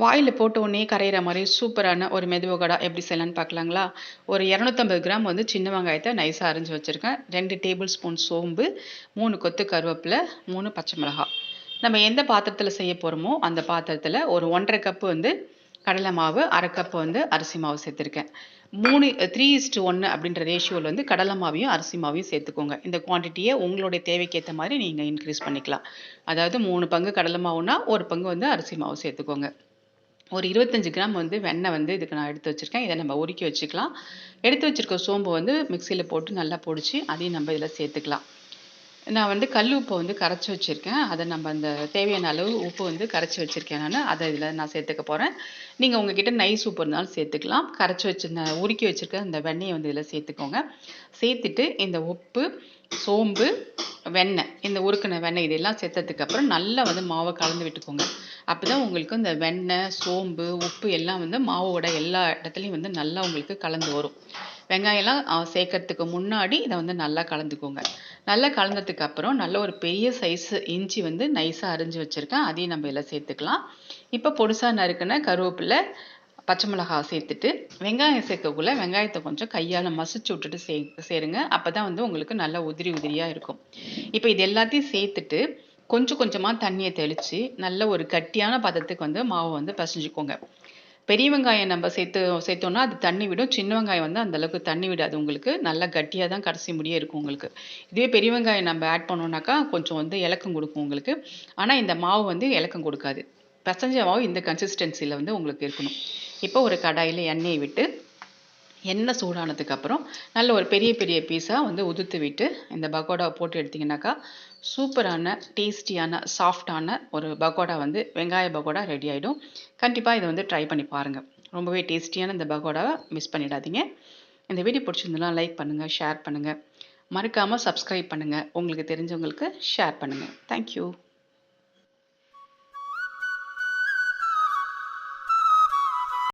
வாயில் போட்ட உடனே கரையிற மாதிரி சூப்பரான ஒரு மெதுவகடா எப்படி செய்யலான்னு பார்க்கலாங்களா? ஒரு இரநூத்தம்பது கிராம் வந்து சின்ன வெங்காயத்தை நைஸாக அரிஞ்சு வச்சுருக்கேன். ரெண்டு டேபிள் ஸ்பூன் சோம்பு மூணு கொத்து கருவேப்பிலை மூணு பச்சை மிளகாய். நம்ம எந்த பாத்திரத்தில் செய்ய போகிறோமோ அந்த பாத்திரத்தில் ஒரு ஒன்றரை கப்பு வந்து கடலை மாவு அரை கப்பு வந்து அரிசி மாவு சேர்த்துருக்கேன். மூணு த்ரீ இஸ்ட் ஒன்று அப்படின்ற ரேஷியோவில் வந்து கடலை மாவையும் அரிசி மாவையும் சேர்த்துக்கோங்க. இந்த குவான்டிட்டியை உங்களுடைய தேவைக்கு ஏற்ற மாதிரி நீங்கள் இன்க்ரீஸ் பண்ணிக்கலாம். அதாவது மூணு பங்கு கடலை மாவுனா ஒரு பங்கு வந்து அரிசி மாவு சேர்த்துக்கோங்க. ஒரு இருபத்தஞ்சி கிராம் வந்து வெண்ணெய் வந்து இதுக்கு நான் எடுத்து வச்சுருக்கேன். இதை நம்ம உருக்கி வச்சுக்கலாம். எடுத்து வச்சுருக்க சோம்பு வந்து மிக்சியில் போட்டு நல்லா பொடிச்சு அதையும் நம்ம இதில் சேர்த்துக்கலாம். நான் வந்து கல் உப்பை வந்து கரைச்சி வச்சுருக்கேன். அதை நம்ம அந்த தேவையான அளவு உப்பு வந்து கரைச்சி வச்சுருக்கேன் நான். அதை இதில் நான் சேர்த்துக்க போகிறேன் நீங்கள் உங்ககிட்ட நைஸ் உப்பு இருந்தாலும் சேர்த்துக்கலாம். கரைச்சி வச்சுருந்த உருக்கி வச்சுருக்க அந்த வெண்ணெயை வந்து இதில் சேர்த்துக்கோங்க. சேர்த்துட்டு இந்த உப்பு சோம்பு வெண்ணெய் இந்த உருக்கின வெண்ணெய் இதெல்லாம் சேர்த்ததுக்கப்புறம் நல்லா வந்து மாவை கலந்து விட்டுக்கோங்க. அப்போ தான் உங்களுக்கு இந்த வெண்ணெய் சோம்பு உப்பு எல்லாம் வந்து மாவோட எல்லா இடத்துலையும் வந்து நல்லா உங்களுக்கு கலந்து வரும். வெங்காயம்லாம் சேர்க்கறதுக்கு முன்னாடி இதை வந்து நல்லா கலந்துக்கோங்க. நல்லா கலந்ததுக்கு அப்புறம் நல்ல ஒரு பெரிய சைஸு இஞ்சி வந்து நைஸாக அரிஞ்சு வச்சுருக்கேன். அதையும் நம்ம இதில் சேர்த்துக்கலாம். இப்போ பொடுசாக நறுக்கின கருவேப்பிலை பச்சை மிளகாய் சேர்த்துட்டு வெங்காயம் சேர்க்கக்குள்ள வெங்காயத்தை கொஞ்சம் கையால் மசிச்சு விட்டுட்டு சே சேருங்க. அப்போ தான் வந்து உங்களுக்கு நல்லா உதிரி உதிரியாக இருக்கும். இப்போ இது எல்லாத்தையும் சேர்த்துட்டு கொஞ்சம் கொஞ்சமாக தண்ணியை தெளித்து நல்ல ஒரு கட்டியான பதத்துக்கு வந்து மாவை வந்து பசைஞ்சுக்கோங்க. பெரிய வெங்காயம் நம்ம சேர்த்து சேர்த்தோன்னா அது தண்ணி விடும். சின்ன வெங்காயம் வந்து அந்தளவுக்கு தண்ணி விடாது. உங்களுக்கு நல்லா கட்டியாக தான் கடைசி முடியே இருக்கும் உங்களுக்கு. இதுவே பெரிய வெங்காயம் நம்ம ஆட் பண்ணோம்னாக்கா கொஞ்சம் வந்து இலக்கம் கொடுக்கும் உங்களுக்கு. ஆனால் இந்த மாவு வந்து இலக்கம் கொடுக்காது. பசஞ்ச மாவு இந்த கன்சிஸ்டன்சியில் வந்து உங்களுக்கு இருக்கணும். இப்போ ஒரு கடாயில் எண்ணெயை விட்டு எண்ணெய் சூடானதுக்கப்புறம் நல்ல ஒரு பெரிய பெரிய பீஸாக வந்து உதுத்து விட்டு இந்த பக்கோடாவை போட்டு எடுத்திங்கனாக்கா சூப்பரான டேஸ்டியான சாஃப்டான ஒரு பக்கோடா வந்து வெங்காய பக்கோடா ரெடி ஆகிடும் கண்டிப்பாக இதை வந்து ட்ரை பண்ணி பாருங்கள் ரொம்பவே டேஸ்டியான இந்த பக்கோடாவை மிஸ் பண்ணிடாதீங்க. இந்த வீடியோ பிடிச்சிருந்தெல்லாம் லைக் பண்ணுங்கள் ஷேர் பண்ணுங்கள் மறக்காமல் சப்ஸ்கிரைப் பண்ணுங்கள் உங்களுக்கு தெரிஞ்சவங்களுக்கு ஷேர் பண்ணுங்கள் தேங்க்யூ